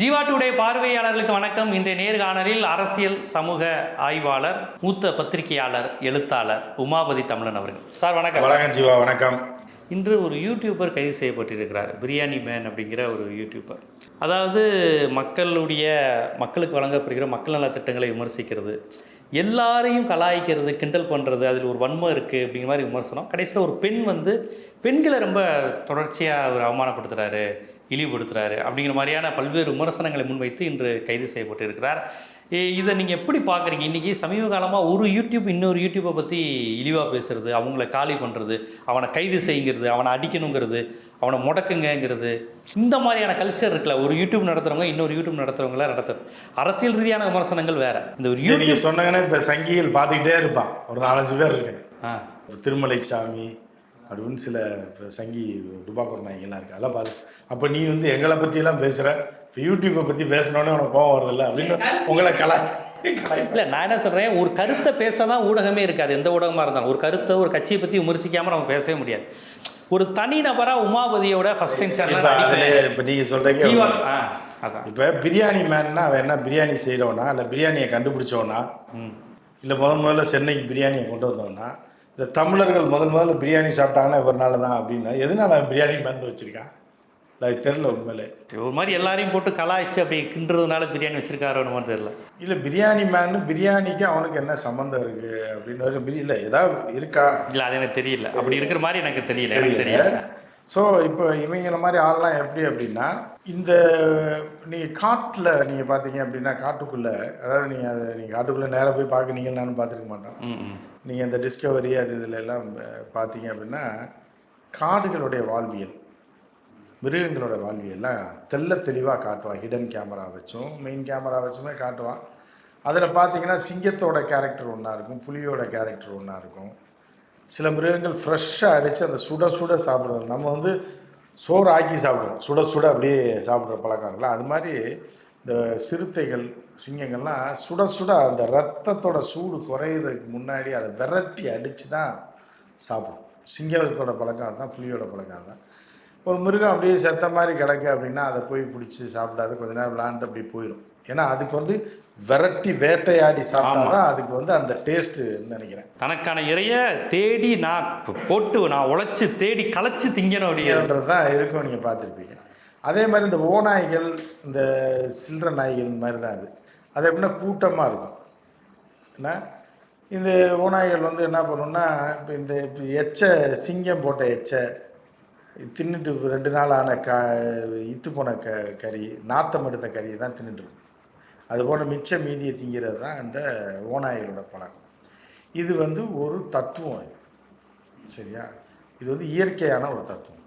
Jeeva today பார்வையாளர்களுக்கு வணக்கம். இன்றைய நேர்காணலில் அரசியல் சமூக ஆய்வாளர் மூத்த பத்திரிகையாளர் எழுத்தாளர் உமாபதி தமிழன் அவர்கள். சார் வணக்கம். வணக்கம் ஜீவா வணக்கம். இன்று ஒரு யூடியூபர் கைது செய்யப்பட்டிருக்கிறார். பிரியாணி மேன் அப்படிங்கிற ஒரு யூடியூபர் அதாவது மக்களுடைய மக்களுக்கு வழங்கப்படுகிற மக்கள் நல திட்டங்களை விமர்சிக்கிறது. எல்லாரையும் கலாய்க்கிறது கிண்டல் பண்ணுறது அதில் ஒரு வன்மம் இருக்குது அப்படிங்கிற மாதிரி விமர்சனம். கடைசியில் ஒரு பெண் வந்து பெண்களை ரொம்ப தொடர்ச்சியாக அவர் அவமானப்படுத்துகிறாரு இழிவுபடுத்துகிறாரு அப்படிங்கிற மாதிரியான பல்வேறு விமர்சனங்களை முன்வைத்து இன்று கைது செய்யப்பட்டிருக்கிறார். இதை நீங்கள் எப்படி பார்க்குறீங்க? இன்றைக்கி சமீப காலமாக ஒரு யூடியூப் இன்னொரு யூடியூப்பை பற்றி இழிவாக பேசுறது அவங்கள காலி பண்ணுறது அவனை கைது செய்யுங்கிறது அவனை அடிக்கணுங்கிறது அவனை முடக்குங்கங்கிறது இந்த மாதிரியான கல்ச்சர் இருக்குல்ல ஒரு யூடியூப் நடத்துகிறவங்க இன்னொரு யூடியூப் நடத்துகிறவங்கள நடத்துறது. அரசியல் ரீதியான விமர்சனங்கள் வேற. இந்த ஒரு யூடியூப் சொன்னாங்கன்னா இப்ப சங்கிகள் பார்த்துக்கிட்டே இருப்பான். ஒரு நாலஞ்சு பேர் இருக்கு. ஆ. ஒரு திருமலை சாமி அப்படின்னு சில இப்ப சங்கி டுபாக்கூர் நாய்கள்லாம் இருக்கு. அதெல்லாம் பார்த்து அப்போ நீ வந்து எங்களை பற்றியெல்லாம் பேசுகிற இப்போ யூடியூப்பை பற்றி பேசினோடனே உனக்கு கோவம் வருதில்ல அப்படின்னு உங்களை கலா இல்லை நான் என்ன சொல்கிறேன் ஒரு கருத்தை பேச தான் ஊடகமே இருக்காது. எந்த ஊடகமாக இருந்தாலும். ஒரு கருத்தை ஒரு கட்சியை பற்றி விமர்சிக்காமல் நம்ம பேசவே முடியாது. ஒரு தனி நபராக உமாபதியோட ஃபர்ஸ்ட் டைம் இப்போ சேனல் இப்போ நீங்கள் சொல்கிறீங்க இப்போ பிரியாணி மேன்னா அவன் என்ன பிரியாணி செய்கிறவனா இல்லை பிரியாணியை கண்டுபிடிச்சவனா? ம். இல்லை முதல் முதல்ல சென்னைக்கு பிரியாணியை கொண்டு வந்தவனா? இல்லை தமிழர்கள் முதல் முதல்ல பிரியாணி சாப்பிட்டாங்கன்னா இவர்னால தான் அப்படின்னா. எதனால அவன் பிரியாணி மேன் வச்சிருக்கான்? இல்லை அது தெரில உண்மையிலே. ஒரு மாதிரி எல்லாரையும் போட்டு கலாய்ச்சி அப்படி கிண்டுறதுனால பிரியாணி வச்சிருக்காரோன்னு தெரியல. இல்லை பிரியாணி மேன் பிரியாணிக்கு அவனுக்கு என்ன சம்மந்தம் இருக்குது அப்படின்னு. இல்லை ஏதாவது இருக்கா? இல்லை அது எனக்கு தெரியல. அப்படி இருக்கிற மாதிரி எனக்கு தெரியல. எனக்கு தெரியல. ஸோ இப்போ இவங்கள மாதிரி ஆள்லாம் எப்படி அப்படின்னா இந்த நீங்கள் காட்டில் நீங்கள் பார்த்தீங்க அப்படின்னா காட்டுக்குள்ளே அதாவது நீங்கள் அதை நீங்கள் காட்டுக்குள்ளே நேராக போய் பார்க்குறீங்கன்னு நானும் பார்த்துருக்க மாட்டோம். நீங்கள் இந்த டிஸ்கவரி அது இதில் எல்லாம் பார்த்தீங்க அப்படின்னா காடுகளுடைய வாழ்வியல் மிருகங்களோட வாழ்வியல்லாம் தெள்ள தெளிவாக காட்டுவான். ஹிடன் கேமரா வச்சும் மெயின் கேமரா வச்சுமே காட்டுவான். அதில் பார்த்தீங்கன்னா சிங்கத்தோட கேரக்டர் ஒன்றா இருக்கும் புலியோட கேரக்டர் ஒன்றா இருக்கும். சில மிருகங்கள் ஃப்ரெஷ்ஷாக அடித்து அந்த சுட சுட சாப்பிட்றது. நம்ம வந்து சோறு ஆக்கி சாப்பிடுவோம். சுட சுட அப்படியே சாப்பிட்ற பழக்கம் இருக்குல்ல. அது மாதிரி இந்த சிறுத்தைகள் சிங்கங்கள்லாம் சுட சுட அந்த ரத்தத்தோட சூடு குறையிறதுக்கு முன்னாடி அதை விரட்டி அடித்து தான் சாப்பிடும். சிங்கத்தோட பழக்கம் அதுதான் புளியோட பழக்கம் அதுதான். ஒரு மிருகம் அப்படியே செத்த மாதிரி கிடக்கு அப்படின்னா அதை போய் பிடிச்சி சாப்பிடாது. கொஞ்ச நேரம் விளாண்டு அப்படி போயிடும் ஏன்னா அதுக்கு வந்து விரட்டி வேட்டையாடி சாப்பிட்டாதான் அதுக்கு வந்து அந்த டேஸ்ட்டு நினைக்கிறேன். தனக்கான இறைய தேடி நான் போட்டு நான் உழைச்சி தேடி களைச்சி திங்கணும் அப்படின்றது தான் இருக்கும் நீங்கள் பார்த்துருப்பீங்க. அதே மாதிரி இந்த ஓநாய்கள் இந்த சில்லற நாய்கள் மாதிரி தான் அது. அது எப்படின்னா கூட்டமாக இருக்கும். என்ன? இந்த ஓநாய்கள் வந்து என்ன பண்ணுன்னா இப்போ இந்த இப்போ எச்ச சிங்கம் போட்ட எச்ச தின்னுட்டு ரெண்டு நாள் ஆன க இத்து போன க கறி நாத்தம் எடுத்த கறியை தான் தின்னுட்டு இருக்கும். அதுபோல் மிச்ச மீதியை திங்கிறது தான் அந்த ஓநாய்களோட பழக்கம். இது வந்து ஒரு தத்துவம் இது. சரியா? இது வந்து இயற்கையான ஒரு தத்துவம்.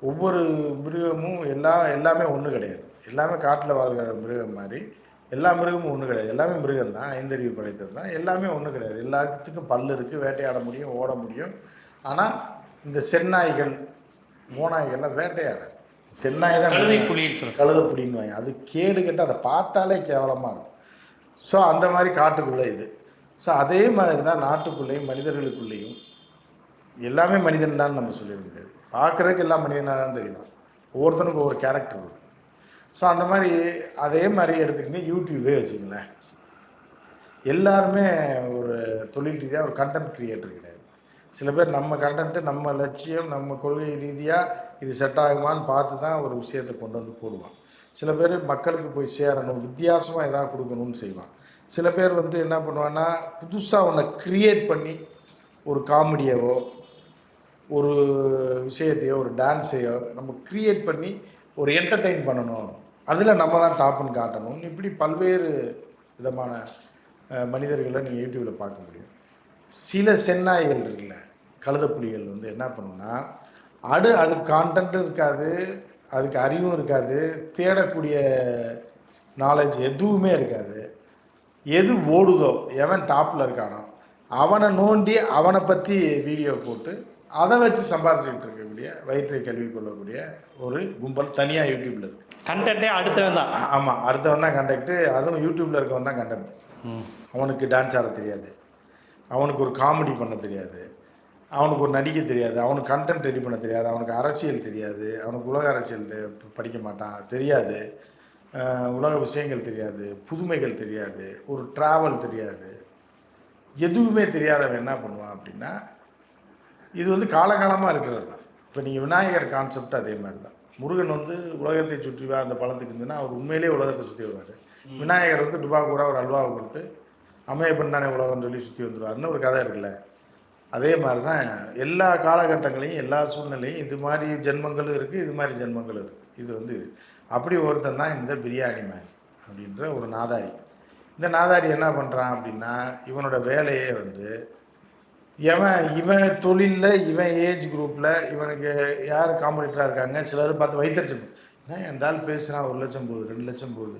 ஒவ்வொரு மிருகமும் எல்லா எல்லாமே ஒன்று கிடையாது. எல்லாமே காட்டில் வாழ்கிற மிருகம் மாதிரி எல்லா மிருகமும் ஒன்று கிடையாது. எல்லாமே மிருகம் தான் ஐந்தறிவு படைத்தது தான். எல்லாமே ஒன்று கிடையாது. எல்லாத்துக்கும் பல் இருக்குது வேட்டையாட முடியும் ஓட முடியும். ஆனால் இந்த செந்நாய்கள் ஓநாய்கள்லாம் வேட்டையாட செந்நாய் தான் கழுதை புலின்னு சொல்லுங்க கழுத புடின்னுவாங்க அது கேடு கெட்டு அதை பார்த்தாலே கேவலமாக இருக்கும். ஸோ அந்த மாதிரி காட்டுக்குள்ளே இது. ஸோ அதே மாதிரி தான் நாட்டுக்குள்ளேயும் மனிதர்களுக்குள்ளேயும் எல்லாமே மனிதன் தான் நம்ம சொல்லிட முடியாது. பார்க்குறதுக்கு எல்லாம் மனிதனாக தான் தெரியணும் ஒவ்வொருத்தனுக்கும் ஒவ்வொரு கேரக்டர் இருக்கும் ஸோ அந்த மாதிரி அதே மாதிரி எடுத்துக்கங்க யூடியூபே வச்சுங்களேன் எல்லாருமே ஒரு தொழில் ரீதியாக ஒரு கண்டென்ட் கிரியேட்டர் கிடையாது. சில பேர் நம்ம கண்டென்ட்டு நம்ம லட்சியம் நம்ம கொள்கை ரீதியாக இது செட் ஆகுமான்னு பார்த்து தான் ஒரு விஷயத்தை கொண்டு வந்து போடுவான். சில பேர் மக்களுக்கு போய் சேரணும் வித்தியாசமாக எதாவது கொடுக்கணும்னு செய்வான். சில பேர் வந்து என்ன பண்ணுவான்னா புதுசாக ஒன்றை க்ரியேட் பண்ணி ஒரு காமெடியவோ ஒரு விஷயத்தையோ ஒரு டான்ஸையோ நம்ம க்ரியேட் பண்ணி ஒரு என்டர்டெயின் பண்ணணும். அதில் நம்ம தான் டாப்னு காட்டணும். இப்படி பல்வேறு விதமான மனிதர்களை நீங்கள் யூடியூப்பில் பார்க்க முடியும். சில செந்நாய்கள் இருக்குல்ல கழுதப்புலிகள் வந்து என்ன பண்ணுன்னா அடு அதுக்கு கான்டென்ட்டும் இருக்காது அதுக்கு அறிவும் இருக்காது தேடக்கூடிய நாலேஜ் எதுவுமே இருக்காது. எது ஓடுதோ எவன் டாப்பில் இருக்கானோ அவனை நோண்டி அவனை பற்றி வீடியோ போட்டு அதை வச்சு சம்பாரிச்சுக்கிட்டு இருக்கக்கூடிய வயிற்றை கல்வி கொள்ளக்கூடிய ஒரு கும்பல் தனியாக யூடியூப்பில் இருக்குது கண்டென்ட்டே அடுத்தவன் தான். ஆமாம் அடுத்தவன் தான் கண்டக்ட்டு அதுவும் யூடியூப்பில் இருக்கவன் தான் கண்டக்ட் அவனுக்கு டான்ஸ் ஆட தெரியாது. அவனுக்கு ஒரு காமெடி பண்ண தெரியாது. அவனுக்கு ஒரு நடிக்க தெரியாது. அவனுக்கு கண்டென்ட் ரெடி பண்ண தெரியாது. அவனுக்கு அரசியல் தெரியாது. அவனுக்கு உலக அரசியல் படிக்க மாட்டான். தெரியாது. உலக விஷயங்கள் தெரியாது. புதுமைகள் தெரியாது. ஒரு ட்ராவல் தெரியாது. எதுவுமே தெரியாதவன் என்ன பண்ணுவான் அப்படின்னா இது வந்து காலகாலமாக இருக்கிறது தான். இப்போ நீங்கள் விநாயகர் கான்செப்ட் அதே மாதிரி தான். முருகன் வந்து உலகத்தை சுற்றி வா அந்த பழத்துக்கு இருந்துன்னா அவர் உண்மையிலேயே உலகத்தை சுற்றி வருவார். விநாயகர் வந்து டுபாக்கூரா ஒரு அல்வாவை கொடுத்து அமையப்பன் தானே உலகம்னு சொல்லி சுற்றி வந்துடுவார்னு ஒரு கதை இருக்குல்ல. அதே மாதிரி தான் எல்லா காலகட்டங்களையும் எல்லா சூழ்நிலையும் இது மாதிரி ஜென்மங்களும் இருக்குது இது மாதிரி ஜென்மங்களும் இருக்குது இது வந்து அப்படி ஒருத்தன் தான் இந்த பிரியாணி மேன் அப்படின்ற ஒரு நாதாரி. இந்த நாதாரி என்ன பண்ணுறான் அப்படின்னா இவனோட வேலையே வந்து இவன் இவன் தொழிலில் இவன் ஏஜ் குரூப்பில் இவனுக்கு யார் காம்படிட்டராக இருக்காங்க சிலது பார்த்து வைத்தறிச்சு என்ன எந்தாலும் பேசுகிறான் ஒரு லட்சம் போகுது ரெண்டு லட்சம் போகுது.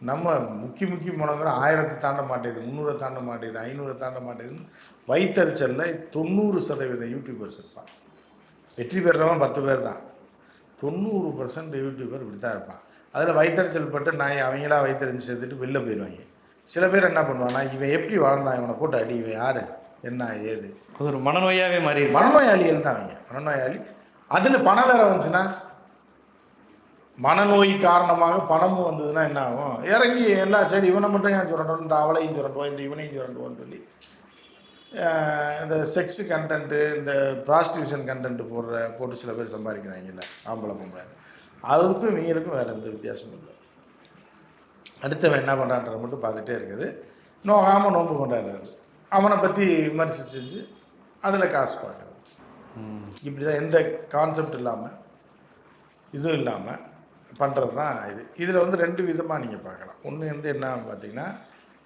நம்ம முக்கி முக்கி போனவங்க ஆயிரத்தை தாண்ட மாட்டேங்குது முந்நூறை தாண்ட மாட்டேங்குது ஐநூறை தாண்ட மாட்டேங்குதுன்னு வைத்தறிச்சலில் தொண்ணூறு சதவீத யூடியூபர்ஸ் இருப்பான் வெற்றி பெறுறவன் பத்து பேர் தான். தொண்ணூறு பர்சன்ட் யூடியூபர் இப்படி தான் இருப்பான். அதில் வைத்தறிச்சல் பட்டு நான் அவங்களா வைத்தறிஞ்சு சேர்த்துட்டு வெளில போயிடுவாங்க சில பேர் என்ன பண்ணுவானா இவன் எப்படி வளர்ந்தான் இவனை போட்டு அடி இவன் யார் என்ன ஏது? ஒரு மனநோயாவே மாறிடுச்சு. மனநோயாளிகள் தான் அவங்க. மனநோயாளி. அதில் பணம் வேற வந்துச்சுன்னா மனநோய் காரணமாக பணமும் வந்ததுன்னா என்ன ஆகும்? இறங்கி எல்லாம் சரி இவனை மட்டும் ஏன் சுரண்டணும் இந்த அவளையும் சுரண்டுவோம் இந்த இவனையும் சுரண்டுவோன்னு சொல்லி இந்த செக்ஸ் கண்டென்ட்டு இந்த ப்ராஸ்டியூஷன் கண்டென்ட் போடுற போட்டு சில பேர் சம்பாதிக்கிறாங்கல்ல ஆம்பளை பொம்பளை. அதுக்கும் இவங்களுக்கும் வேறு எந்த வித்தியாசமும் இல்லை. அடுத்தவன் என்ன பண்ணுறான்றத மட்டும் பார்த்துட்டே இருக்குது. நோகாமல் நோன்பு கொண்டாடுறது அவனை பற்றி விமர்சனம் செஞ்சு அதில் காசு பார்க்குறது. இப்படி தான் எந்த கான்செப்ட் இல்லாமல் இதுவும் இல்லாமல் பண்ணுறது தான் இது. இதில் வந்து ரெண்டு விதமாக நீங்கள் பார்க்கலாம். ஒன்று வந்து என்ன பார்த்தீங்கன்னா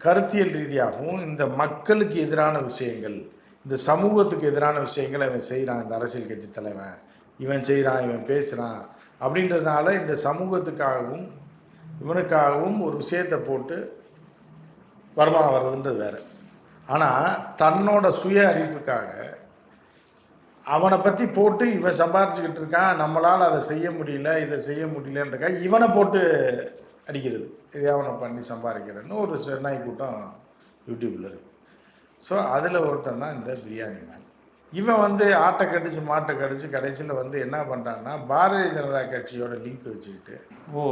கருத்தியல் ரீதியாகவும் இந்த மக்களுக்கு எதிரான விஷயங்கள் இந்த சமூகத்துக்கு எதிரான விஷயங்களை இவன் செய்கிறான் இந்த அரசியல் கட்சி தலைவன். இவன் செய்கிறான் இவன் பேசுகிறான் அப்படின்றதுனால இந்த சமூகத்துக்காகவும் இவனுக்காகவும் ஒரு விஷயத்தை போட்டு வருமானம் வர்றதுன்றது வேறு. ஆனால் தன்னோட சுய அறிவுக்காக அவனை பற்றி போட்டு இவன் சம்பாரிச்சுக்கிட்டு இருக்கான். நம்மளால் அதை செய்ய முடியல இதை செய்ய முடியலன்றக்கா இவனை போட்டு அடிக்கிறது. இதே அவனை பண்ணி சம்பாதிக்கிறேன்னு ஒரு சென்னாய் கூட்டம் யூடியூப்பில் இருக்குது ஸோ அதில் ஒருத்தன் தான் இந்த பிரியாணி மேன் இவன் வந்து ஆட்டை கடிச்சு மாட்டை கடிச்சு கடைசியில் வந்து என்ன பண்ணுறான்னா பாரதிய ஜனதா கட்சியோட லிங்க் வச்சுக்கிட்டு ஓ.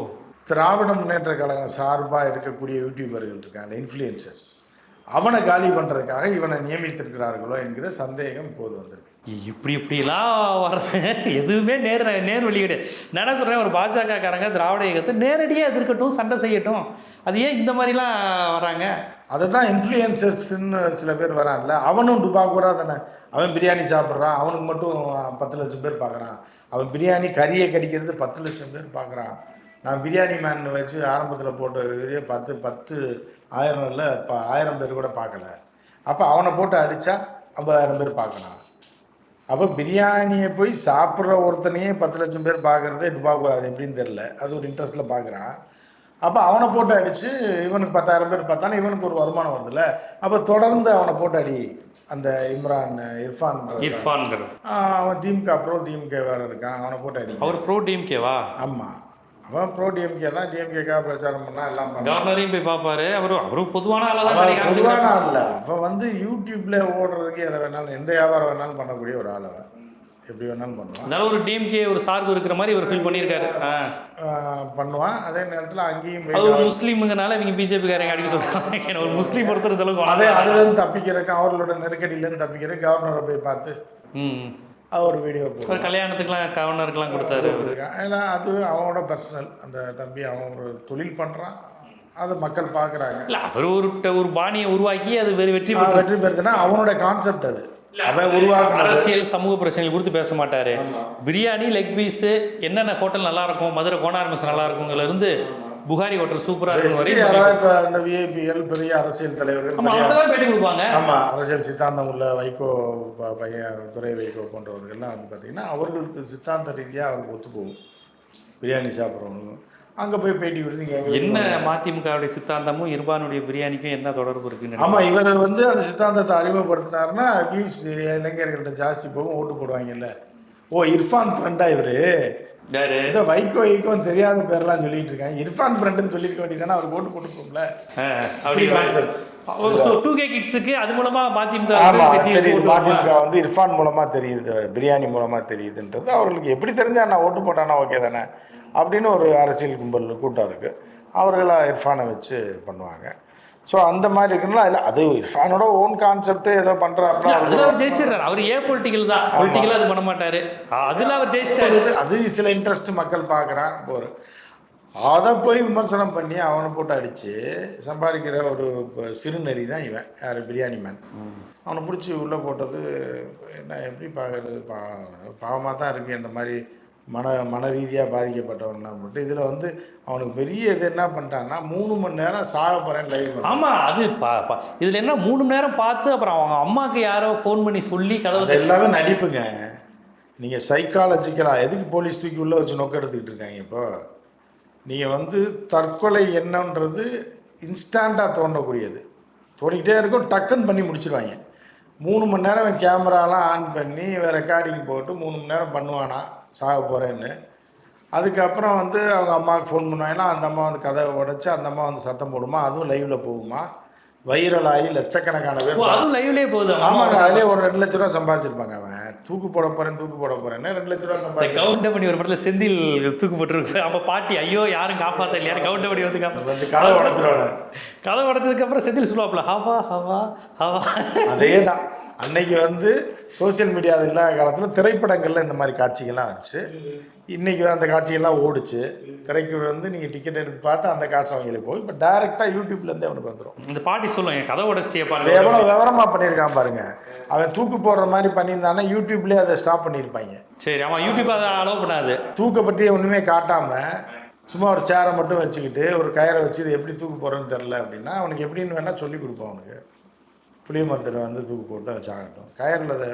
திராவிட முன்னேற்ற கழகம் சார்பாக இருக்கக்கூடிய யூடியூபர்கள் இருக்காங்க இன்ஃப்ளூயன்சர்ஸ் அவனை காலி பண்ணுறதுக்காக இவனை நியமித்திருக்கிறார்களோ என்கிற சந்தேகம் இப்போது வந்திருக்கு. இப்படி இப்படிலாம் வர எதுவுமே நேர் நேர் வழி கிடையாது. நான் என்ன சொல்கிறேன் ஒரு பாஜகக்காரங்க திராவிட இயக்கத்தை நேரடியாக எதிர்க்கட்டும் சண்டை செய்யட்டும். அது ஏன் இந்த மாதிரிலாம் வராங்க? அதை தான் இன்ஃப்ளூயன்சர்ஸ்ன்னு சில பேர் வரான்ல அவனும் டுபாக்கூரா தானே. அவன் பிரியாணி சாப்பிட்றான். அவனுக்கு மட்டும் பத்து லட்சம் பேர் பார்க்குறான். அவன் பிரியாணி கறியை கடிக்கிறது பத்து லட்சம் பேர் பார்க்குறான். நான் பிரியாணி மேன் வச்சு ஆரம்பத்தில் போட்ட வீடியோ பத்து பத்து ஆயிரம் இல்லை ப ஆயிரம் பேர் கூட பார்க்கல. அப்போ அவனை போட்டு அடித்தா ஐம்பதாயிரம் பேர் பார்க்கலாம். அப்போ பிரியாணியை போய் சாப்பிட்ற ஒருத்தனையே பத்து லட்சம் பேர் பார்க்குறதே அது எப்படின்னு தெரில அது ஒரு இன்ட்ரெஸ்ட்டில் பார்க்குறான் அப்போ அவனை போட்டு அடித்து இவனுக்கு பத்தாயிரம் பேர் பார்த்தானே இவனுக்கு ஒரு வருமானம் வருதுல்ல. அப்போ தொடர்ந்து அவனை போட்டு அடி அந்த இம்ரான் இர்ஃபான் இர்ஃபான்கள் அவன் திமுக ப்ரோ திமுக வேற இருக்கான். அவனை போட்டு அடி அவர் ப்ரோ டிஎம்கேவா ஆமாம் அவன் ப்ரோ டிஎம்கே தான். டிஎம்கேக்காக பிரச்சாரம் பண்ணா எல்லாம் கவர்னரையும் போய் பார்ப்பாரு. அவரு அவரு பொதுவான ஆளா தான். பொதுவான ஆள் இல்லை. அவன் வந்து யூடியூப்ல ஓடுறதுக்கு எதை வேணாலும் எந்த வியாபாரம் வேணாலும் பண்ணக்கூடிய ஒரு ஆள் அவன். எப்படி வேணாலும் பண்ணுவான். அதனால ஒரு டிஎம்கே ஒரு சார்பு இருக்கிற மாதிரி இவர் ஃபீல் பண்ணியிருக்காரு. பண்ணுவான். அதே நேரத்தில் அங்கேயும் அது ஒரு முஸ்லீமுங்கனால இவங்க பிஜேபி காரங்க அடிக்க சொல்றாங்க. ஒரு முஸ்லீம் அளவுக்கு அதே. அதுலேருந்து தப்பிக்கிறதுக்கு அவர்களோட நெருக்கடியிலேருந்து தப்பிக்கிறதுக்கு கவர்னரை போய் பார்த்து ம். ஒரு வீடியோ ஒரு கல்யாணத்துக்குலாம் கவர்னருக்குலாம் கொடுத்தாரு அவரு. ஏன்னா அது அவனோட பர்சனல் அந்த தம்பி அவன் ஒரு தொழில் பண்ணுறான் அதை மக்கள் பார்க்குறாங்க இல்ல அவர் ஒரு ஒரு பாணியை உருவாக்கி அது வெறு வெற்றி வெற்றி பெறுதுன்னா அவனோட கான்செப்ட் அது. அவன் உருவாக்குனது. அரசியல் சமூக பிரச்சனைகள் குறித்து பேச மாட்டாரு. பிரியாணி லெக் பீஸ் என்னென்ன ஹோட்டல் நல்லா இருக்கும் மதுரை கோனார் மெஸ் நல்லா இருக்குங்கல இருந்து புகாரி ஹோட்டல் சூப்பரா இருக்கும் யாராவது இப்போ அந்த விஐபிகள் பெரிய அரசியல் தலைவர்கள் ஆமா பெரிய அவங்க தான் பேட்டி கொடுப்பாங்க. ஆமாம் அரசியல் சித்தாந்தம் உள்ள வைகோ பையன் துரை வைகோ போன்றவர்கள்லாம் வந்து பார்த்திங்கன்னா அவர்களுக்கு சித்தாந்த ரீதியாக அவருக்கு ஒத்து போகும். பிரியாணி சாப்பிட்றவங்களுக்கும் அங்கே போய் பேட்டி விட்டு நீங்கள் என்ன மதிமுகவுடைய சித்தாந்தமும் இர்பானுடைய பிரியாணிக்கும் என்ன தொடர்பு இருக்குன்னு ஆமாம் இவர் வந்து அந்த சித்தாந்தத்தை அறிமுகப்படுத்தினாருன்னா வியூஸ் இளைஞர்கள்ட்ட ஜாஸ்தி போகும் ஓட்டு போடுவாங்கல்ல. ஓ இர்ஃபான் ஃப்ரெண்டா இவர்? இந்த வைகோ வைகோன்னு தெரியாத பேர்லாம் சொல்லிட்டு இருக்காங்க இர்ஃபான் ஃப்ரெண்டுன்னு சொல்லியிருக்க வேண்டியதானே அவர் ஓட்டு போட்டுக்கோங்கள ஆ, அப்படி கான்செப்ட் டூ கே கிட்ஸுக்கு அது மூலமா? மதிமுக வந்து இர்ஃபான் மூலமா தெரியுது பிரியாணி மூலமா தெரியுதுன்றது அவர்களுக்கு எப்படி தெரிஞ்சா நான் ஓட்டு போட்டானா ஓகே தானே? அப்படின்னு ஒரு அரசியல் கும்பல் கூட்டம் இருக்கு. அவர்களா இர்ஃபானை வச்சு பண்ணுவாங்க. ஸோ அந்த மாதிரி இருக்குன்னா இல்லை அது இர்ஃபானோட ஓன் கான்செப்ட் ஏதோ பண்ணுறாப்புல அதுல அவர் ஜெயிச்சிடுறாரு. அவர் ஏ பொலிட்டிக்கல் தான். பொலிட்டிக்கலா அது பண்ண மாட்டாரு. அதுல அவர் ஜெயிச்சிட்டாரு. அது- சில இன்ட்ரெஸ்ட் மக்கள் பார்க்குறான் ஒரு அதை போய் விமர்சனம் பண்ணி அவனை போட்டு அடித்து சம்பாதிக்கிற ஒரு சிறுநெறி தான் இவன். யார்? பிரியாணி மேன் அவனை பிடிச்சி உள்ளே போட்டது என்ன எப்படி பார்க்குறது பா பாவமாக தான் இருக்குது இந்த மாதிரி மன மன ரீதியாக பாதிக்கப்பட்டவன்னா மட்டும். இதில் வந்து அவனுக்கு பெரிய இது என்ன பண்ணிட்டான்னா மூணு மணி நேரம் சாக போகிறேன் லைவ் ஆமா அது பா- இதுல என்ன மூணு மணி நேரம் பார்த்து அப்புறம் அவங்க அம்மாக்கு யாரோ ஃபோன் பண்ணி சொல்லி கதவு எல்லாமே நடிப்புங்க. நீங்கள் சைக்காலஜிக்கலாக எதுக்கு போலீஸ் தூக்கி உள்ளே வச்சு நோக்க எடுத்துக்கிட்டு இருக்காங்க இப்போ? நீங்கள் வந்து தற்கொலை என்னன்றது இன்ஸ்டண்ட்டாக தோன்றக்கூடியது தோண்டிக்கிட்டே இருக்கும் டக்குன்னு பண்ணி முடிச்சிருவாங்க. மூணு மணி நேரம் கேமராலாம் ஆன் பண்ணி ரெக்கார்டிங் போட்டு மூணு மணி நேரம் பண்ணுவானா சாக போகிறேன்னு அதுக்கப்புறம் வந்து அவங்க அம்மாவுக்கு ஃபோன் பண்ணுவாங்கன்னா அந்த அம்மா வந்து கதவை உடச்சி அந்த அம்மா வந்து சத்தம் போடுமா அதுவும் லைவில் போகுமா? வைரல் ஆகி லட்சக்கணக்கான பேர் அதுவும் லைவ்லயே போகுது அவங்க அம்மா ஆமாங்க அதிலே ஒரு ரெண்டு லட்ச ரூபா சம்பாதிச்சிருப்பாங்க அவன். தூக்கு போட போறேன் தூக்கு போட போறேன்னு ரெண்டு லட்ச ரூபா இந்த சம்பாதிச்சு கவுண்டமணி ஒரு படத்துல செந்தில் தூக்கு போட்டுருக்கு. அப்ப பாட்டி ஐயோ யாரும் காப்பாத்த இல்லையா வந்து காப்பா வந்து கதை உடச்சிருவாங்க. கதை உடச்சதுக்கு அப்புறம் செந்தில் சொல்லுவாப்ல ஹவா ஹவா ஹவா. அதே தான் அன்னைக்கு வந்து சோஷியல் மீடியாவில் இல்லாத காலத்தில் திரைப்படங்கள்ல இந்த மாதிரி காட்சிகள்லாம் வந்துச்சு. இன்னைக்கு அந்த காட்சிகள்லாம் ஓடுச்சு. திரைக்கு வந்து நீங்கள் டிக்கெட் எடுத்து பார்த்து அந்த காசு அவங்களுக்கு போய் இப்போ டைரெக்டாக யூடியூப்லேருந்தே அவனுக்கு வந்துடும் இந்த பாட்டி சொல்லும் என் கதை உடச்சிட்டே பாருங்க. எவ்வளோ விவரமாக பண்ணியிருக்கான் பாருங்க. அவன் தூக்கு போடுற மாதிரி பண்ணியிருந்தானா யூடியூப்லேயே அதை ஸ்டாப் பண்ணியிருப்பாங்க. சரி ஆமா யூடியூப் அதை அலோவ் பண்ணாது. தூக்க பற்றி ஒன்றுமே காட்டாமல் சும்மா ஒரு சேரை மட்டும் வச்சுக்கிட்டு ஒரு கயிறை வச்சு இது எப்படி தூக்கு போகிறேன்னு தெரில அப்படின்னா அவனுக்கு எப்படின்னு வேணால் சொல்லி கொடுப்போம் அவனுக்கு. புளிய மரத்தில் வந்து தூக்கு போட்டு வச்சாகட்டும் கயிறில் அதை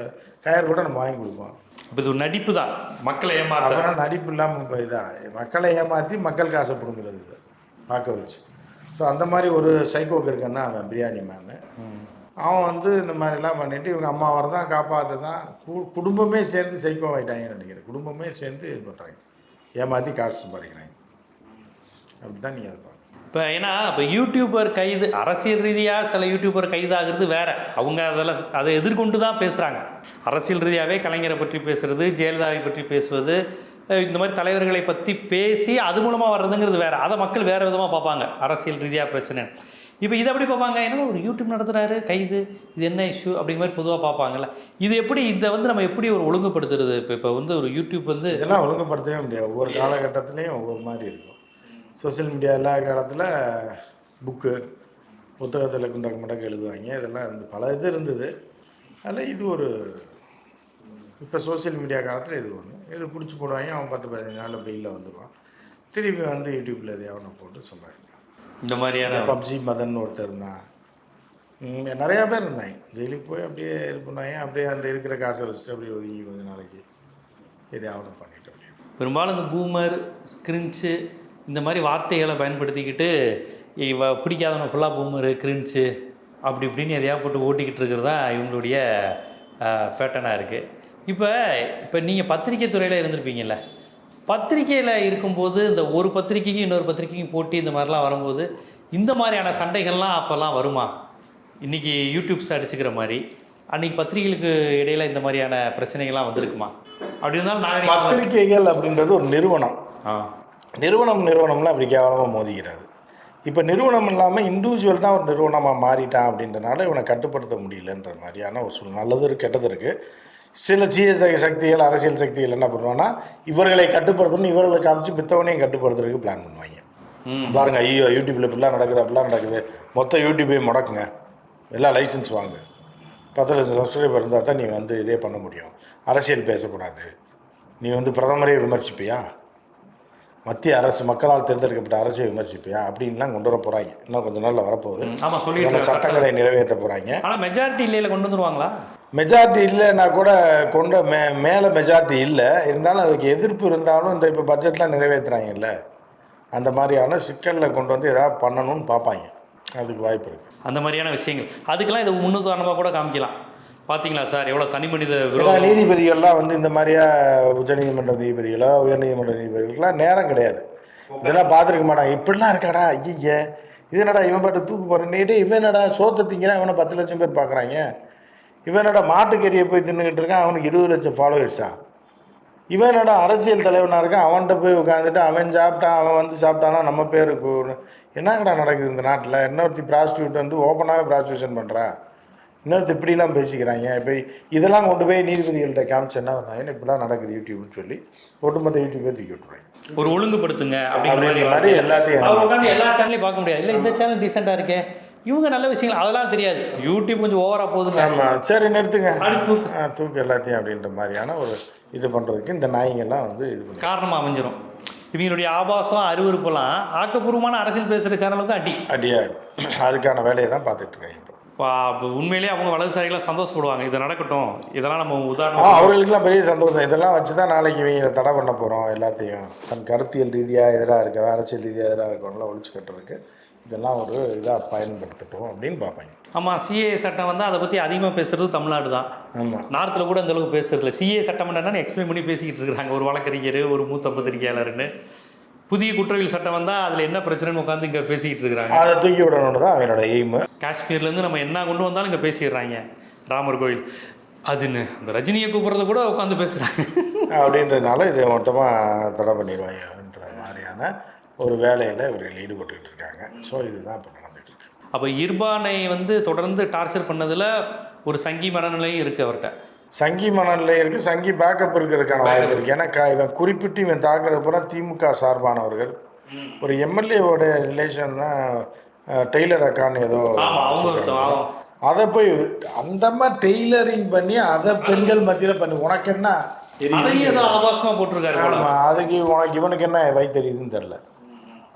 கயிறு கூட நம்ம வாங்கி கொடுப்போம். இப்ப இது ஒரு நடிப்பு தான். மக்களை ஏமாத்த. அப்புறம் நடிப்பு இல்லாமல் இப்போ இதாக மக்களை ஏமாற்றி மக்களுக்கு ஆசை பிடுங்குறது இது பார்க்க வச்சு. ஸோ அந்த மாதிரி ஒரு சைக்கோக்கு இருக்கான் தான் அவன் பிரியாணி மேனு அவன் வந்து இந்த மாதிரிலாம் பண்ணிட்டு இவங்க அம்மா தான் காப்பாற்று தான் குடும்பமே சேர்ந்து சைக்கோ ஆகிட்டாங்கன்னு நினைக்கிறேன். குடும்பமே சேர்ந்து இது பண்ணுறாங்க ஏமாற்றி காசு சம்பாதிக்கிறாங்க. அப்படி தான் நீங்கள் அதை இப்போ ஏன்னா இப்போ யூடியூபர் கைது அரசியல் ரீதியாக சில யூடியூபர் கைதாகிறது வேறு. அவங்க அதெல்லாம் அதை எதிர்கொண்டு தான் பேசுகிறாங்க அரசியல் ரீதியாகவே கலைஞரை பற்றி பேசுகிறது ஜெயலலிதாவை பற்றி பேசுவது இந்த மாதிரி தலைவர்களை பற்றி பேசி அது மூலமாக வர்றதுங்கிறது வேறு. அதை மக்கள் வேறு விதமாக பார்ப்பாங்க அரசியல் ரீதியாக பிரச்சனை இப்போ இதை எப்படி பார்ப்பாங்க? என்ன ஒரு யூடியூப் நடத்துகிறாரு கைது இது என்ன இஷ்யூ அப்படிங்கிற மாதிரி பொதுவாக பார்ப்பாங்கல்ல. இது எப்படி இதை வந்து நம்ம எப்படி ஒரு ஒழுங்குபடுத்துறது? இப்போ இப்போ வந்து ஒரு யூடியூப் வந்து இதெல்லாம் ஒழுங்குபடுத்தவே முடியாது. ஒவ்வொரு காலகட்டத்திலையும் ஒவ்வொரு மாதிரி இருக்கும். சோஷியல் மீடியா எல்லா காலத்தில் புக்கு புத்தகத்தில் குண்டக்க முண்டக்க எழுதுவாங்க. இதெல்லாம் இருந்து பல இது இருந்தது. அதில் இது ஒரு இப்போ சோஷியல் மீடியா காலத்தில் இது ஒன்று இது பிடிச்சி போடுவாங்க. அவன் பத்து பதினஞ்சு நாளில் பெயிலில் வந்துடுவான் திருப்பி வந்து யூடியூப்பில் எதையாவது அவனை போட்டு சம்பாதிக்கலாம் இந்த மாதிரியான பப்ஜி மதன் ஒருத்தர் இருந்தான். நிறையா பேர் இருந்தாங்க. ஜெயிலுக்கு போய் அப்படியே இது பண்ணாங்க அப்படியே அந்த இருக்கிற காசை வச்சுட்டு அப்படியே ஒதுங்கி கொஞ்ச நாளைக்கு எதையாவது பண்ணிட்டு அப்படியே. பெரும்பாலும் இந்த பூமர் ஸ்கிரின்ச்சு இந்த மாதிரி வார்த்தைகளை பயன்படுத்திக்கிட்டு இவ பிடிக்காதவன ஃபுல்லாக பூமரு கிரின்ச்சு அப்படி இப்படின்னு எதையா போட்டு ஓட்டிக்கிட்டு இருக்கிறது இவங்களுடைய பேட்டனாக இருக்குது இப்போ இப்போ நீங்கள் பத்திரிக்கை துறையில் இருந்திருப்பீங்கல்ல பத்திரிக்கையில் இருக்கும்போது இந்த ஒரு பத்திரிக்கைக்கும் இன்னொரு பத்திரிக்கைக்கும் போட்டி இந்த மாதிரிலாம் வரும்போது இந்த மாதிரியான சண்டைகள்லாம் அப்போல்லாம் வருமா? இன்றைக்கி யூடியூப்ஸ் அடிச்சுக்கிற மாதிரி அன்றைக்கி பத்திரிகைகளுக்கு இடையில இந்த மாதிரியான பிரச்சனைகள்லாம் வந்திருக்குமா? அப்படி இருந்தாலும் பத்திரிகைகள் அப்படின்றது ஒரு நிறுவனம். ஆ. நிறுவனம் நிறுவனம்லாம் அப்படி கேவலமாக மோதிக்கிறாரு. இப்போ நிறுவனம் இல்லாமல் இண்டிவிஜுவல் தான் ஒரு நிறுவனமாக மாறிட்டான் அப்படின்றனால இவனை கட்டுப்படுத்த முடியலன்ற மாதிரியான ஒரு சூழ்நிலை. நல்லது இருக்கு கெட்டது இருக்குது சில சீய சக்திகள் அரசியல் சக்திகள் என்ன பண்ணுவாங்கன்னா இவர்களை கட்டுப்படுத்தணும் இவர்களை காமிச்சு மித்தவனையும் கட்டுப்படுத்துறதுக்கு பிளான் பண்ணுவாங்க. பாருங்க ஐயோ யூடியூப்பில் இப்படிலாம் நடக்குது அப்படிலாம் நடக்குது. மொத்த யூடியூப்பே முடக்குங்க. எல்லாம் லைசன்ஸ் வாங்கு. பத்து லட்சம் சப்ஸ்கிரைபர் இருந்தால் தான் நீ வந்து இதே பண்ண முடியும். அரசியல் பேசக்கூடாது. நீ வந்து பிரதமரை விமர்சிப்பியா? மத்திய அரசு மக்களால் தேர்ந்தெடுக்கப்பட்ட அரசை விமர்சிப்பியா அப்படின்லாம் கொண்டு வர போகிறாங்க இன்னும் கொஞ்ச நாளில் வரப்போகுது. ஆமா இவங்க சொல்லிட்டு சட்டங்களை நிறைவேற்ற போகிறாங்க ஆனா மெஜாரிட்டி இல்லையில கொண்டு வந்துருவாங்களா? மெஜாரிட்டி இல்லைன்னா கூட கொண்ட மே மேலே மெஜாரிட்டி இல்லை. இருந்தாலும் அதுக்கு எதிர்ப்பு இருந்தாலும் இந்த இப்போ பட்ஜெட்லாம் நிறைவேற்றுறாங்கல்ல. அந்த மாதிரியான சிக்கலில் கொண்டு வந்து ஏதாவது பண்ணணும்னு பார்ப்பாங்க. அதுக்கு வாய்ப்பு இருக்குது அந்த மாதிரியான விஷயங்கள். அதுக்கெல்லாம் இது முன்னுதாரணமாக கூட காமிக்கலாம். பாத்தீங்களா சார்? எவ்வளவு தனி மனித நீதிபதிகள்லாம் வந்து இந்த மாதிரியா உச்சநீதிமன்ற நீதிபதிகளோ உயர்நீதிமன்ற நீதிபதிகளுக்கெல்லாம் நேரம் கிடையாது. இதெல்லாம் பார்த்துருக்க மாட்டாங்க இப்படிலாம் இருக்காடா? ஐய இது என்னடா இவன் பாட்டு தூக்கு போகிறேன் நேட்டே இவன் என்னடா சோத்தை திங்கிறான் இவனை பத்து லட்சம் பேர் பார்க்குறாங்க இவன் என்னடா மாட்டுக்கறியை போய் தின்னுக்கிட்டு இருக்கான்? அவனுக்கு இருபது லட்சம் ஃபாலோவர்ஸா இவன் என்னடா அரசியல் தலைவனாக இருக்கான்? அவன்கிட்ட போய் உட்காந்துட்டு அவன் சாப்பிட்டான் அவன் வந்து சாப்பிட்டானா? நம்ம பேருக்கு என்னங்கடா நடக்குது இந்த நாட்டில்? இன்னொருத்தி ப்ராஸ்டியூட் வந்து ஓப்பனாகவே ப்ராஸ்டியூஷன் பண்ணுறா இன்னொருத்தி இப்படிலாம் பேசிக்கிறாங்க. இப்போ இதெல்லாம் கொண்டு போய் நீதிபதிகள்கிட்ட காமிச்சு என்ன இப்படிலாம் நடக்குது யூடியூப்னு சொல்லி ஒட்டுமொத்த யூடியூபே தூக்கி விட்டுருவாங்க. ஒரு ஒழுங்குபடுத்துங்க அப்படிங்கிற மாதிரி எல்லாத்தையும் அவர் உட்காந்து எல்லா சேனலையும் பார்க்க முடியாது. இல்லை இந்த சேனல் டீசெண்டாக இருக்கே. இவங்க நல்ல விஷயங்கள் அதெல்லாம் தெரியாது. யூடியூப் கொஞ்சம் ஓவரா போகுதுங்க. ஆமாம் சரி நிறுத்துங்க. தூக்கு. எல்லாத்தையும் அப்படின்ற மாதிரியான ஒரு இது பண்ணுறதுக்கு இந்த நாய்ங்கெல்லாம் வந்து இது பண்ணி காரணமா அமைஞ்சிரும். இவங்களுடைய ஆபாசம் அருவருப்பெல்லாம் ஆக்கப்பூர்வமான அரசியல் பேசுகிற சேனலுக்கு அடி. அடியாக அதுக்கான வேலையை தான் பார்த்துட்டு இருக்காங்க உண்மையிலேயே அவங்க வலதுசாரிகளாக சந்தோஷப்படுவாங்க. இது நடக்கட்டும். இதெல்லாம் நம்ம உதாரணம் அவர்களுக்கெல்லாம் பெரிய சந்தோஷம். இதெல்லாம் வச்சு தான் நாளைக்கு இவங்க தடை பண்ண போகிறோம் எல்லாத்தையும். தன் கருத்தியல் ரீதியாக எதிராக இருக்க அரசியல் ரீதியாக எதிராக இருக்கவங்களாம் ஒழிச்சு கட்டுறதுக்கு இதெல்லாம் ஒரு இதாக பயன்படுத்தட்டும் அப்படின்னு பார்ப்பாங்க. ஆமாம் சிஏ சட்டம் வந்து அதை பற்றி அதிகமாக பேசுறது தமிழ்நாடு தான். ஆமாம் நார்த்தில் கூட அந்த அளவுக்கு பேசுறது இல்லை சிஏ சட்டம் என்னன்னு எக்ஸ்பிளைன் பண்ணி பேசிக்கிட்டு இருக்காங்க ஒரு வழக்கறிஞர் ஒரு மூத்த பத்திரிகையாளர்னு புதிய குற்றவியல் சட்டம் வந்தால் அதில் என்ன பிரச்சனைன்னு உட்காந்து இங்கே பேசிக்கிட்டு இருக்கிறாங்க. அதை தூக்கி விடணும்னு தான் அவனோட எய்மு காஷ்மீர்லேருந்து நம்ம என்ன கொண்டு வந்தாலும் இங்கே பேசிடுறாங்க. ராமர் கோயில். அதுன்னு அந்த ரஜினியை கூப்பிட்றத கூட உட்காந்து பேசுகிறாங்க அப்படின்றதுனால இதை மொத்தமாக தடை பண்ணிடுவாங்கன்ற மாதிரியான ஒரு வேலையில் இவர்கள் ஈடுபட்டுக்கிட்டு இருக்காங்க. ஸோ இதுதான் இப்போ நடந்துட்டு இருக்கு. அப்போ இர்பானை வந்து தொடர்ந்து டார்ச்சர் பண்ணதில் ஒரு சங்கி மனநிலையும் இருக்குது அவர்கிட்ட. சங்கி மணலில் இருக்குது சங்கி பேக்கப் இருக்கிறதுக்கான வாய்ப்பு இருக்குது ஏன்னா இவன் குறிப்பிட்டு இவன் தாக்குறது பூரா திமுக சார்பானவர்கள். ஒரு எம்எல்ஏவோட ரிலேஷன் தான் டெய்லர் அக்கான்னு ஏதோ ஆமாம் ஆமாம் அதை போய் அந்த மாதிரி டெய்லரிங் பண்ணி அதை பெண்கள் மத்தியில் பண்ணி உனக்கு என்ன தெரியுது? அதையும் ஏதோ ஆபாசமாக போட்டிருக்காரு போல. ஆமா அதுக்கு உனக்கு இவனுக்கு என்ன வைத்தறியுதுன்னு தெரில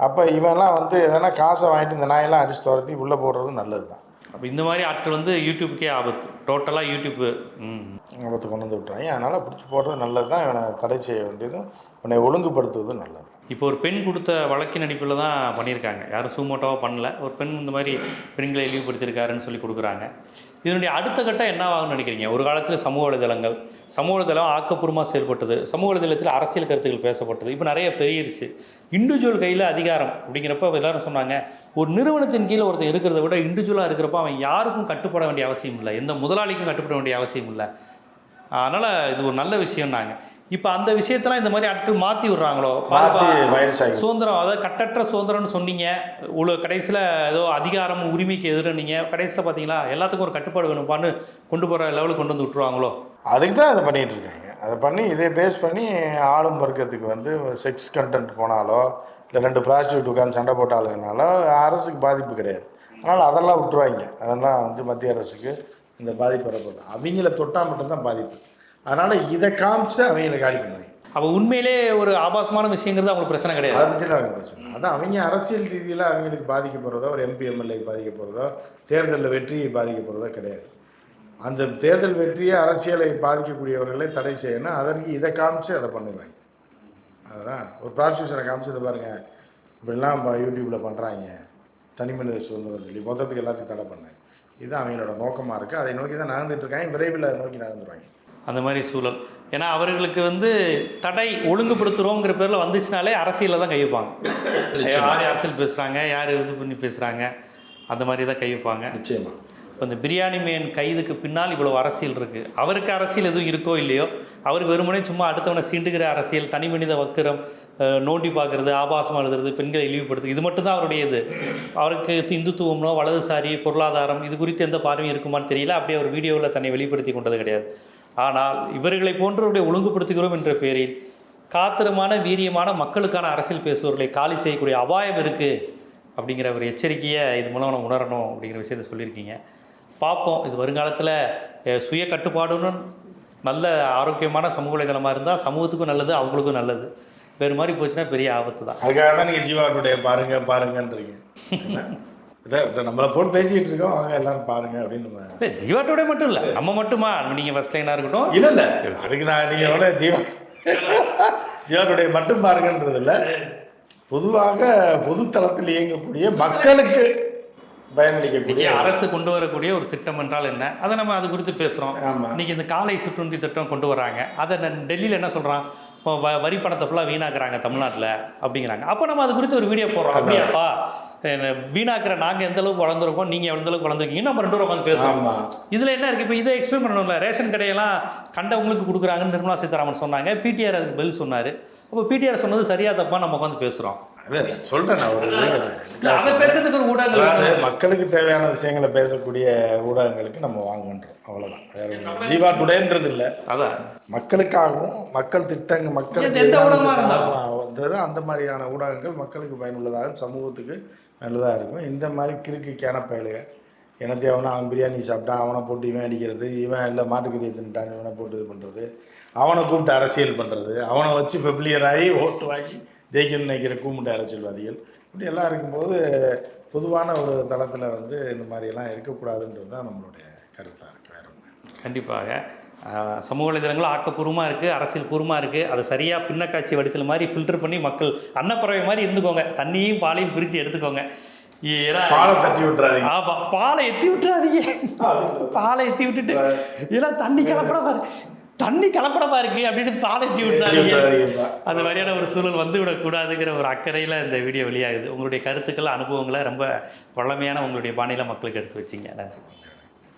அப்போ இவன்லாம் வந்து எதனா காசை வாங்கிட்டு இந்த நாயெல்லாம் அடிச்சு துரத்தி உள்ளே போடுறது நல்லது தான் அப்போ இந்த மாதிரி ஆட்கள் வந்து யூடியூப்புக்கே ஆபத்து. டோட்டலாக யூடியூப்பு ம். ஆபத்து கொண்டு வந்து விட்டுறாங்க. அதனால் பிடிச்சி போடுறது நல்லது தான் இவனை தடை செய்ய வேண்டியதும் இவனை ஒழுங்குபடுத்துவதும் நல்லது. இப்போ ஒரு பெண் கொடுத்த வழக்கின் அடிப்பில் தான் பண்ணியிருக்காங்க. யாரும் சூமோட்டோவாக பண்ணல. ஒரு பெண் இந்த மாதிரி பெண்களை இழிவுபடுத்தியிருக்காருன்னு சொல்லி கொடுக்குறாங்க. இதனுடைய அடுத்த கட்டம் என்னவாகும்னு நினைக்கிறீங்க? ஒரு காலத்தில் சமூக வலைதளங்கள் சமூக வலைதளம் ஆக்கப்பூர்வமாக செயல்பட்டது சமூக வலைதளத்தில் அரசியல் கருத்துக்கள் பேசப்பட்டது இப்போ நிறைய பெருகிருச்சு. இண்டிவிஜுவல் கையில் அதிகாரம் அப்படிங்கிறப்ப எல்லாரும் சொன்னாங்க ஒரு நிறுவனத்தின் கீழே ஒருத்தன் இருக்கிறத விட இண்டிவிஜுவலாக இருக்கிறப்ப அவன் யாருக்கும் கட்டுப்பட வேண்டிய அவசியம் இல்லை. எந்த முதலாளிக்கும் கட்டுப்பட வேண்டிய அவசியம் இல்லை. அதனால் இது ஒரு நல்ல விஷயம்னாங்க. இப்போ அந்த விஷயத்தெல்லாம் இந்த மாதிரி ஆட்கள் மாற்றி விடுறாங்களோ? சுதந்திரம் அதாவது கட்டற்ற சுதந்திரம்னு சொன்னீங்க. உள்ள கடைசியில் ஏதோ அதிகாரம் உரிமைக்கு எதிரனீங்க. கடைசியில் பார்த்தீங்களா எல்லாத்துக்கும் ஒரு கட்டுப்பாடு வேணும்பான்னு கொண்டு போகிற லெவலுக்கு கொண்டு வந்து விட்டுருவாங்களோ? அதுக்கு தான் அதை பண்ணிகிட்டு இருக்காங்க. அதை பண்ணி இதை பேஸ் பண்ணி ஆளும் வர்க்கத்துக்கு வந்து செக்ஸ் கண்டென்ட் போனாலோ இல்லை ரெண்டு ப்ராஸ்டியூட் உட்காந்து சண்டை போட்டாலுங்கனாலோ அரசுக்கு பாதிப்பு கிடையாது. அதனால் அதெல்லாம் விட்டுருவாங்க. அதெல்லாம் வந்து மத்திய அரசுக்கு இந்த பாதிப்பு வரப்போகுது. அவங்கள தொட்டால் மட்டும்தான் பாதிப்பு. அதனால் இதை காமிச்சு அவங்கள காலி பண்ணுவாங்க. அப்போ உண்மையிலே ஒரு ஆபாசமான விஷயங்கிறது அவங்களுக்கு பிரச்சனை கிடையாது. அதை பற்றி தான் அவங்க பிரச்சனை. அதான் அவங்க அரசியல் ரீதியில் அவங்களுக்கு பாதிக்க போகிறதோ ஒரு எம்பி எம்எல்ஏக்கு பாதிக்க போகிறதோ தேர்தலில் வெற்றியை பாதிக்க போகிறதோ கிடையாது. அந்த தேர்தல் வெற்றியை அரசியலை பாதிக்கக்கூடியவர்களை தடை செய்யணும். அதற்கு இதை காமிச்சு அதை பண்ணிடுவாங்க. அதுதான் ஒரு ப்ராசிக்யூஷனை காமிச்சு இதை பாருங்க. இப்படிலாம் இப்போ யூடியூப்பில் பண்ணுறாங்க தனி மனித சுதந்திரம் சொல்லி மொத்தத்துக்கு எல்லாத்தையும் தடை பண்ணாங்க இதுதான் அவங்களோட நோக்கமாக இருக்குது அதை நோக்கி தான் நகர்ந்துட்டு இருக்காங்க. விரைவில் அதை நோக்கி நகர்ந்துருவாங்க. அந்த மாதிரி சூழல். ஏன்னா அவர்களுக்கு வந்து தடை ஒழுங்குபடுத்துகிறோங்கிற பேரில் வந்துச்சுனாலே அரசியலில் தான் கை வைப்பாங்க. யார் அரசியல் பேசுகிறாங்க யார் இது பண்ணி பேசுகிறாங்க அந்த மாதிரி தான் கை வைப்பாங்க. நிச்சயமாக இப்போ இந்த பிரியாணி மேன் கைதுக்கு பின்னால் இவ்வளோ அரசியல் இருக்குது அவருக்கு அரசியல் எதுவும் இருக்கோ இல்லையோ அவருக்கு வெறுமனே சும்மா அடுத்தவனை சீண்டுகிற அரசியல் தனி மனித வக்கிரம் நோண்டி பார்க்குறது ஆபாசம் எழுதுறது பெண்களை இழிவுபடுத்துறது இது மட்டும்தான் அவருடைய இது. அவருக்கு இந்துத்துவம்னோ வலதுசாரி பொருளாதாரம் இது குறித்து எந்த பார்வையும் இருக்குமான்னு தெரியல. அப்படியே அவர் வீடியோவில் தன்னை வெளிப்படுத்தி கொண்டது கிடையாது. ஆனால் இவர்களை போன்றவருடைய ஒழுங்குபடுத்துகிறோம் என்ற பேரில் காத்திரமான வீரியமான மக்களுக்கான அரசியல் பேசுபவர்களை காலி செய்யக்கூடிய அபாயம் இருக்குது அப்படிங்கிற ஒரு எச்சரிக்கையை இது மூலம் நம்ம உணரணும் அப்படிங்கிற விஷயத்த சொல்லியிருக்கீங்க. பார்ப்போம். இது வருங்காலத்தில் சுய கட்டுப்பாடுன்னு நல்ல ஆரோக்கியமான சமூக வலைதளமாக இருந்தால் சமூகத்துக்கும் நல்லது அவங்களுக்கும் நல்லது. வேறு மாதிரி போச்சுன்னா பெரிய ஆபத்து தான். அதுக்காக தான் நீங்கள் ஜீவாட்டுடைய பாருங்க பாருங்கன்றீங்க? இதை நம்மளை போட்டு பேசிக்கிட்டு இருக்கோம் அவங்க எல்லாரும் பாருங்க அப்படின்னு இல்லை ஜீவாட்டோட மட்டும் இல்லை நம்ம மட்டுமா? நீங்கள் ஃபஸ்ட் லைனாக இருக்கட்டும். இல்லை இல்லை அதுக்கு நான் நீங்கள் எவ்வளோ ஜீவா ஜீவாட்டுடைய மட்டும் பாருங்கன்றது இல்லை பொதுவாக பொதுத்தளத்தில் இயங்கக்கூடிய மக்களுக்கு பயனளிக்கக்கூடிய அரசு கொண்டு வரக்கூடிய ஒரு திட்டம் என்றால் என்ன? அதை நம்ம அது குறித்து பேசுகிறோம். இன்னைக்கு இந்த காலை சிற்றுண்டி திட்டம் கொண்டு வராங்க. அதை டெல்லியில் என்ன சொல்கிறான் வரி பணத்தை ஃபுல்லாக வீணாக்குறாங்க தமிழ்நாட்டில் அப்படிங்கிறாங்க. அப்போ நம்ம அது குறித்து ஒரு வீடியோ போடுறோம். அப்படியாப்பா? வீணாக்குற நாங்கள் எந்த அளவுக்கு வளர்ந்துருக்கோம் நீங்கள் எந்த அளவுக்கு வளர்ந்துருக்கீங்க? நம்ம ரெண்டு உட்காந்து பேசுவோம் இதில் என்ன இருக்குது இப்போ இதை எக்ஸ்பிளைன் பண்ணணும்ல. ரேஷன் கடையெல்லாம் கண்டவங்களுக்கு கொடுக்குறாங்கன்னு நிர்மலா சீதாராமன் சொன்னாங்க. பிடிஆர் அதுக்கு பதில் சொன்னார். அப்போ பிடிஆர் சொன்னது சரியா தப்பா நம்ம உட்காந்து பேசுகிறோம் இல்ல, இல்ல, சொல்றேன் நான் ஒரு இது. அதை பேசுறதுக்கு ஒரு ஊடகங்கள் அதாவது வேணும். மக்களுக்கு தேவையான விஷயங்களை பேசக்கூடிய ஊடகங்களுக்கு நம்ம வாங்குன்றோம் அவ்வளவுதான். வேற. ஜீவா டுடேன்றது இல்லை. அதான். மக்களுக்காகவும் மக்கள் திட்டங்கள் மக்களுக்கு அந்த மாதிரியான ஊடகங்கள் மக்களுக்கு பயனுள்ளதாக சமூகத்துக்கு நல்லதாக இருக்கும். இந்த மாதிரி கிறுக்கு கேனப்பயலுக எனக்கு அவனை அவன் பிரியாணி சாப்பிட்டான் அவனை போட்டு இவன் அடிக்கிறது இவன் இல்லை மாட்டுக்கறியை தின்ட்டான் இவனை போட்டு இது பண்ணுறது அவனை கூப்பிட்டு அரசியல் பண்ணுறது அவனை வச்சு ஃபெப்ளியர் ஆகி ஓட்டு வாங்கி ஜெயிக்கணும்னு நினைக்கிற கூமுட்ட அரசியல்வாதிகள் இப்படி எல்லாம் இருக்கும்போது பொதுவான ஒரு தளத்தில் வந்து இந்த மாதிரியெல்லாம் இருக்கக்கூடாதுன்றது தான் நம்மளுடைய கருத்தாக இருக்குது வேற ஒன்று கண்டிப்பாக. சமூக வலைதளங்கள் ஆக்கப்பூர்வமாக இருக்குது அரசியல் பூர்வமாக இருக்குது அதை சரியாக பின்னக்காட்சி வடித்தல் மாதிரி ஃபில்டர் பண்ணி மக்கள் அன்னப்பறவை மாதிரி இருந்துக்கோங்க. தண்ணியும் பாலையும் பிரித்து எடுத்துக்கோங்க. பாலை தட்டி விட்டுறாதீங்க. ஆமா பாலை எத்தி விட்டுறாதீங்க. பாலை எத்தி விட்டுட்டு ஏன்னா தண்ணி கலப்படமா இருக்கு தண்ணி கலப்படமா இருக்கு அப்படின்னு விட்டுறாதீங்க. விட்டுறாதீங்கப்பா. அந்த மாதிரியான ஒரு சூழல் வந்து விடக்கூடாதுங்கிற ஒரு அக்கறையில் இந்த வீடியோ வெளியாகுது. உங்களுடைய கருத்துக்கள் அனுபவங்களை ரொம்ப வளமையான உங்களுடைய பாணியில் மக்களுக்கு எடுத்து வச்சிங்க. நன்றி.